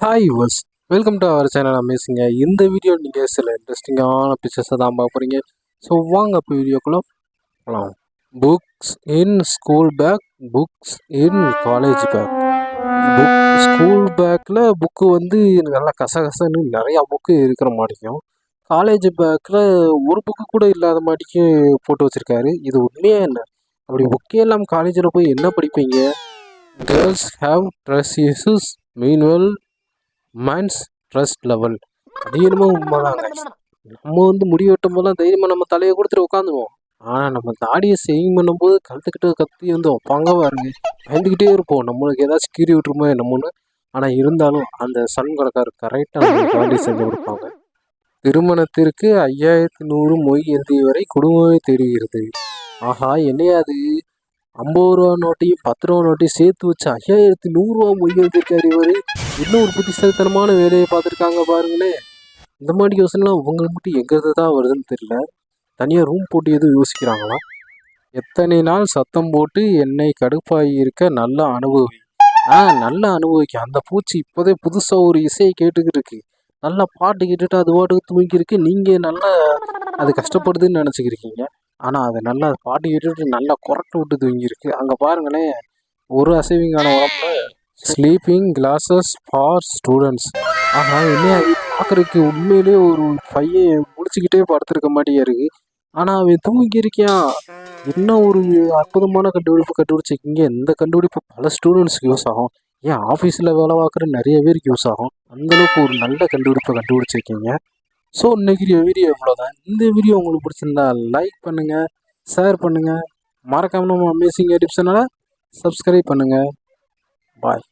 Hi guys welcome to our channel அமேசிங்க இந்த video நீங்கள் சில இன்ட்ரெஸ்டிங்கான பிக்சர்ஸை தான் பார்க்க போகிறீங்க ஸோ வாங்க அப்போ வீடியோக்குள்ளே போகலாம் books in school bag books in college bag book school பேக்கில் புக்கு வந்து நல்லா கசகசன்னு நிறையா புக்கு இருக்கிற மாதிரியும் காலேஜ் பேக்கில் ஒரு புக்கு கூட இல்லாத மாட்டிக்கும் போட்டு வச்சுருக்காரு. இது உண்மையாக என்ன? அப்படி புக்கே இல்லாமல் காலேஜில் போய் என்ன படிப்பீங்க? Girls have dress issues mean well minds trust level அது என்னமோ நம்ம வந்து முடி வெட்டும் போதெல்லாம் தைரியமாக நம்ம தலையை கொடுத்துட்டு உட்காந்துருவோம். ஆனால் நம்ம தாடியை சேவிங் பண்ணும்போது கழுத்துக்கிட்ட கத்தி வந்து வைப்பாங்க பாருங்க. பயந்துக்கிட்டே இருப்போம். நம்மளுக்கு ஏதாச்சும் கீறி விட்டுருமோ என்னமோன்னு. ஆனால் இருந்தாலும் அந்த சன் கடைக்காரர் கரெக்டாக நம்ம தாடி செஞ்சு கொடுப்பாங்க. திருமணத்திற்கு ஐயாயிரத்தி நூறு மொய் எழுதிய வரை குடும்பமே தெரிகிறது ஆஹா என்னையா அது? ஐம்பது ரூபா நோட்டையும் பத்து ரூபா நோட்டையும் சேர்த்து வச்சு ஐயாயிரத்தி நூறுரூவா மொய் எழுதியிருக்காரு இவர். இன்னும் ஒரு புத்திசாலித்தனமான வேலையை பார்த்துருக்காங்க பாருங்களேன் இந்த மாதிரி யோசனைலாம் உங்களுக்கு மட்டும் எங்கிறது தான் வருதுன்னு தெரியல. தனியாக ரூம் போட்டு எதுவும் யோசிக்கிறாங்களா? எத்தனை நாள் சத்தம் போட்டு என்னை கடுப்பாகி இருக்க நல்லா அனுபவி. ஆ நல்லா அனுபவிக்க. அந்த பூச்சி இப்போதே புதுசாக ஒரு இசையை கேட்டுக்கிட்டு இருக்கு. நல்லா பாட்டு கேட்டுட்டு அது பாட்டுக்கு தூங்கிருக்கு நீங்கள் நல்லா அது கஷ்டப்படுதுன்னு நினச்சிக்கிருக்கீங்க. ஆனால் அது நல்லா பாட்டு கேட்டுட்டு நல்லா குரட்டு விட்டு தூங்கியிருக்கு அங்கே பாருங்களேன் ஒரு அசைவிங்கான உடம்புல ஸ்லீப்பிங் கிளாஸஸ் ஃபார் ஸ்டூடெண்ட்ஸ் ஆனால் என்ன பார்க்குறதுக்கு உண்மையிலே ஒரு பையன் முடிச்சுக்கிட்டே படுத்திருக்க மாதிரியே இருக்கு. ஆனால் அவன் தூங்கியிருக்கியான் என்ன ஒரு அற்புதமான கண்டுபிடிப்பு கண்டுபிடிச்சிருக்கீங்க இந்த கண்டுபிடிப்பு பல ஸ்டூடெண்ட்ஸ்க்கு யூஸ் ஆகும். ஏன் ஆஃபீஸில் வேலை பார்க்குற நிறைய பேருக்கு யூஸ் ஆகும். அந்தளவுக்கு ஒரு நல்ல கண்டுபிடிப்பை கண்டுபிடிச்சிருக்கீங்க. ஸோ இன்னைக்கு வீடியோ இவ்வளோதான் இந்த வீடியோ உங்களுக்கு பிடிச்சிருந்தா லைக் பண்ணுங்கள் ஷேர் பண்ணுங்கள் மறக்காம நம்ம அமேசிங் டிப்ஸ்னால சப்ஸ்கிரைப் பண்ணுங்கள் பாய்